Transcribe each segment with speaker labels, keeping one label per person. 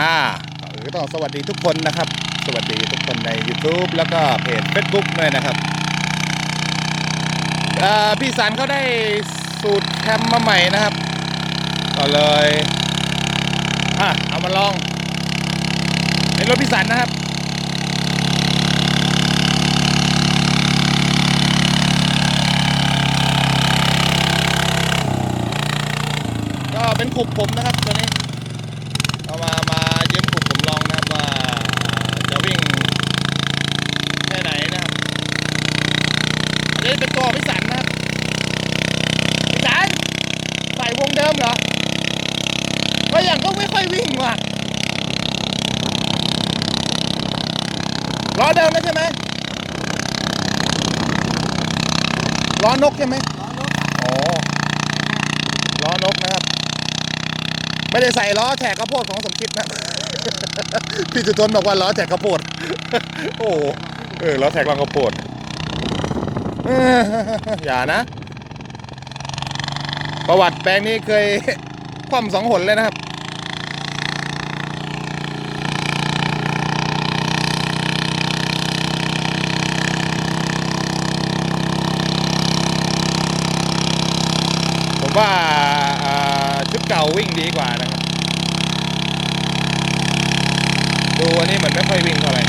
Speaker 1: อ่าก็ต้องสวัสดีทุกคนนะครับ สวัสดีทุกคนใน YouTube แล้วก็เพจ Facebook ด้วยนะครับพี่สันเขาได้สูตรแคมมาใหม่นะครับก็เลยอะเอามาลองเป็นรถพี่สันนะครับก็เป็นขุบผมนะครับตัวนี้เอามามาเยี่ยมขุบผมลองนะครับว่าจะวิ่งแค่ไหนนะครับอันนี้เป็นตัวพิสันนะครับพิสันใส่วงเดิมเหรอก็ยังก็ไม่ค่อยวิ่งว่ะล้อเดิมแล้วใช่ไหมล้อ นกใช่ไหมอ๋อล้อนกนะครับ ไม่ได้ใส่ล้อแฉกข้าวโพดของสมคิดนะ พี่จุทนบอกว่าล้อแฉกข้าวโพด โอ้เออล้อแฉกล้อข้าวโพดเอออย่านะ ประวัติแปลงนี้เคยคว่ำสองหนเลยนะครับ ผมว่าอ่าชุดเก่าวิ่งดีกว่านะครับ ดูอันนี้เหมือนไม่ค่อยวิ่งเท่าไหร่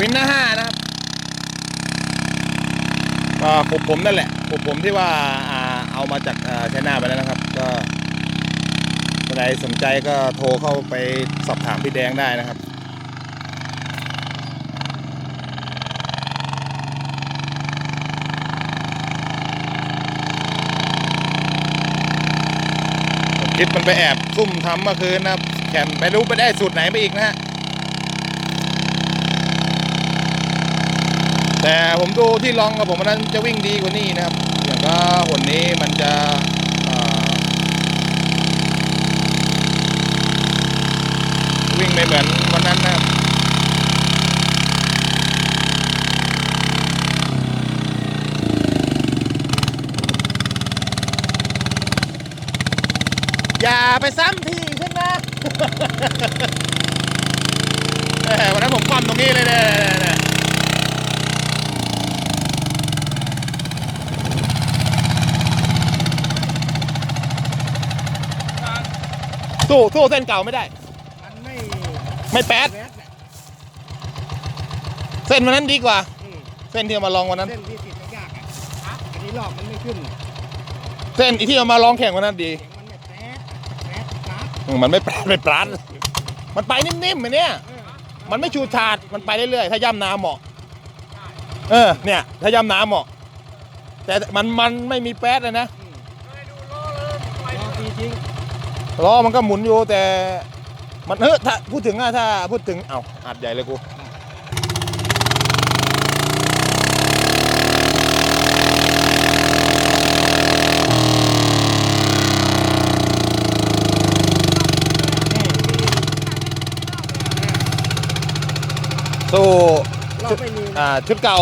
Speaker 1: วินหน้าห้านะครับ ก็ปลุกผมนั่นแหละปลุกผมที่ว่าเอามาจากใช้หน้าไปแล้วนะครับ ก็ใครสนใจก็โทรเข้าไปสอบถามพี่แดงได้นะครับผมคิดมันไปแอบซุ่มทำเมื่อคืนนะแข่งไปรู้ไปได้สูตรไหนไปอีกนะฮะ แต่ผมดูที่ลองกับผมวันนั้นจะวิ่งดีกว่านี้นะครับ อย่างก็หนนี้มันจะวิ่งไม่เหมือนวันนั้นนะครับอย่าไปซ้ำทีฉันนะแหมวันนั้นผมความตรงนี้เลยเนี่ยเนี่ยเนี่ย สู้สู้เส้นเก่าไม่ได้
Speaker 2: มันไม่
Speaker 1: ไม่แป๊ด
Speaker 2: แป๊ดเนี่ย
Speaker 1: เส้นวันนั้นดีกว่า
Speaker 2: อืม
Speaker 1: เส้นที่เอามาลองวันนั้น
Speaker 2: เส้นที่ติดไม่ยากอะอันนี้รอบมันไม่ขึ้น
Speaker 1: เส้นที่เอามาลองแข่งวันนั้นดี
Speaker 2: เสียงมันไม่แป๊ดแป๊ดครับ
Speaker 1: อืมมันไม่ปราดไม่ปราดมันไปนิ่มๆเหมือนเนี้ย
Speaker 2: เออ
Speaker 1: มันไม่ชูชาดมันไปเรื่อยๆ ถ้าย่ำน้ำเหมาะ เออ เนี่ย ถ้าย่ำน้ำเหมาะ แต่มันมันไม่มีแป๊ดเลยนะ
Speaker 2: อืมรอบดีจริง
Speaker 1: ล้อมันก็หมุนอยู่แต่มันเออถ้าพูดถึงอะถ้าพูดถึงเอ้าอัดใหญ่เลยกูสู้
Speaker 2: รอบไม่มีนะ
Speaker 1: อ่าชุดเก่า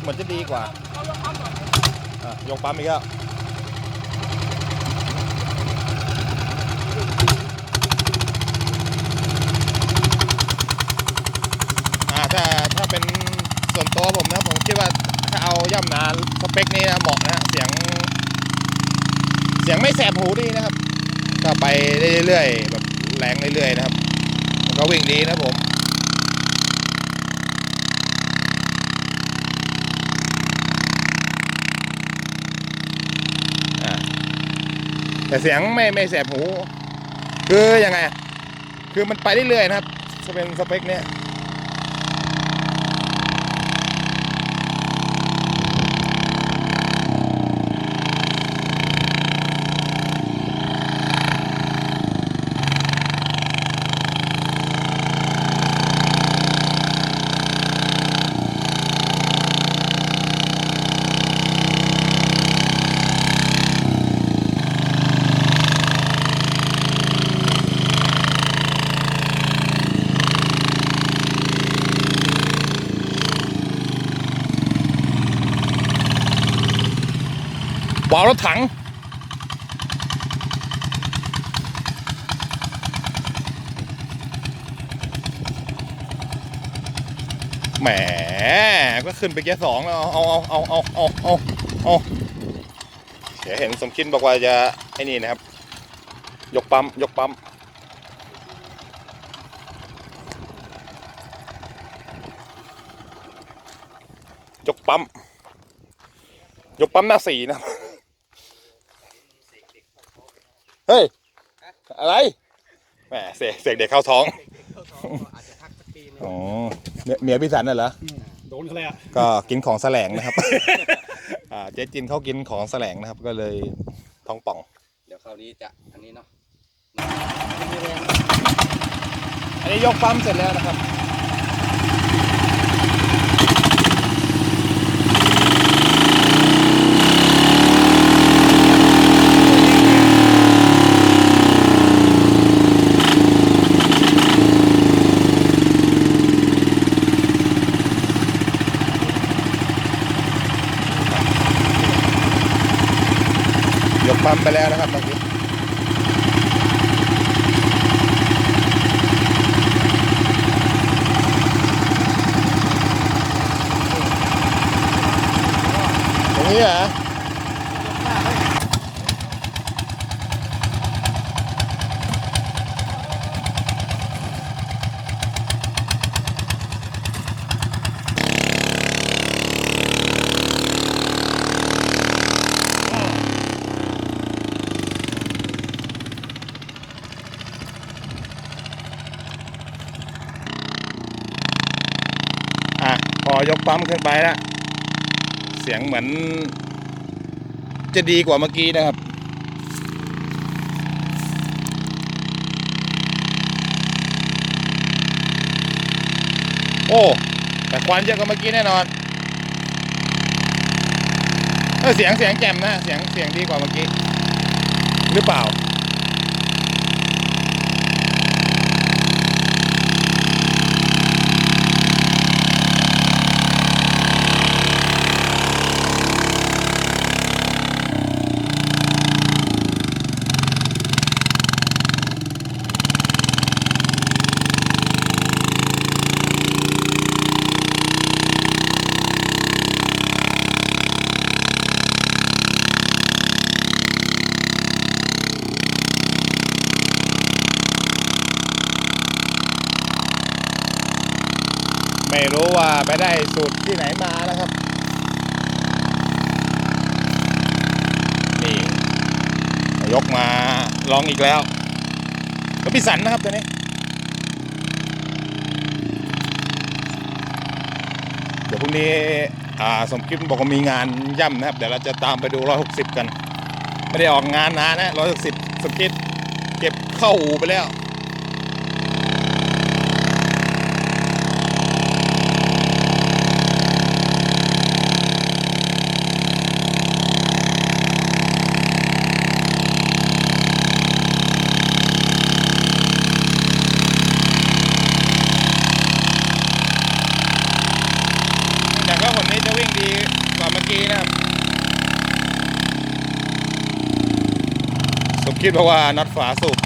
Speaker 1: เหมือนจะดีกว่าอะยกปั๊มอีกแล้วอ่าถ้าถ้าเป็น ส่วนตัวผมนะผมคิดว่าถ้าเอาย่ำนาสเปคนี้นะเหมาะนะเสียง เสียงไม่แสบหูดีนะครับ ก็ไปได้เรื่อยๆแบบแรงเรื่อยๆนะครับมันก็วิ่งดีนะผมแต่เสียงไม่ไม่แสบหู คือยังไง คือมันไปเรื่อยๆนะครับจะเป็นสเปคเนี้ย ว้าวรถถัง แหม ก็ขึ้นไปแค่สองแล้ว เอาเอาเอาเอาเอาเอาเอาเดี๋ยวเห็นสมคิดบอกว่าจะไอ้นี่นะครับ ยกปั๊ม ยกปั๊มยกปั๊มยกปั๊มหน้าสี่นะครับ เฮ้ย อะไร แหมเสกเสกเด็กเข้าท้อง
Speaker 2: อาจจะพักสักปีนึง
Speaker 1: อ๋อเมียเมียพี่สันน่ะเหรอ
Speaker 2: โดนเขาเลยอะ
Speaker 1: ก็กินของแสลงนะครับ อ่าเจ๊จินเขากินของแสลงนะครับ ก็เลยท้องป่อง
Speaker 2: เดี๋ยวคราวนี้จะอันนี้เนาะ
Speaker 1: อันนี้ยกปั๊มเสร็จแล้วนะครับย ปั๊มไปแล้วนะครับเมื่อกี้ตรงนี้เหรอ อะพอยกปั๊มขึ้นไปแล้วเสียงเหมือน จะดีกว่าเมื่อกี้นะครับ โอ้แต่ควันเยอะกว่าเมื่อกี้แน่นอนเออเสียงเสียงแจ่มนะ เสียงเสียงดีกว่าเมื่อกี้ หรือเปล่า ไม่รู้ว่าไปได้สูตรที่ไหนมานะครับ นี่ ยกมาลองอี กแล้วก็พิสันนะครับตัวนี้เดี๋ยวพรุ่งนี้สมคิดบอกว่ามีงานย่ำนะครับ เดี๋ยวเราจะตามไปดู 160 กัน ไม่ได้ออกงานนานนะ 160 สมคิดเก็บเข้าอู่ไปแล้ว แต่ก็คนนี้จะวิ่ง ดีกว่าเมื่อกี้นะครับสมคิดบอกว่าน็อตฝาสูบ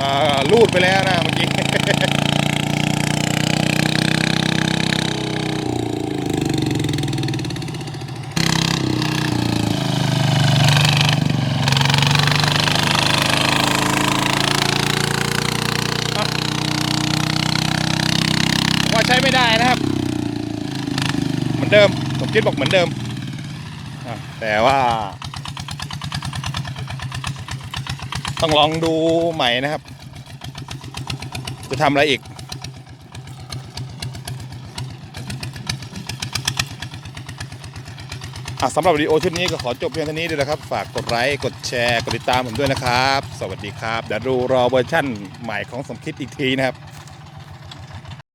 Speaker 1: อ่าลูดไปแล้วนะเมื่อกี้ ว่าใช้ไม่ได้นะครับ เห มือนเดิมผมคิดบอกเหมือนเดิม แต่ว่า ต้องลองดูใหม่นะครับ จะทำอะไรอีก สำหรับวิดีโอชุดนี้ก็ขอจบเพียงเท่านี้ด้วยนะครับ ฝากกดไลค์ กดแชร์ กดติดตามผมด้วยนะครับ สวัสดีครับเดี๋ยวดูรอเวอร์ชั่นใหม่ของสมคิดอีกทีนะครับ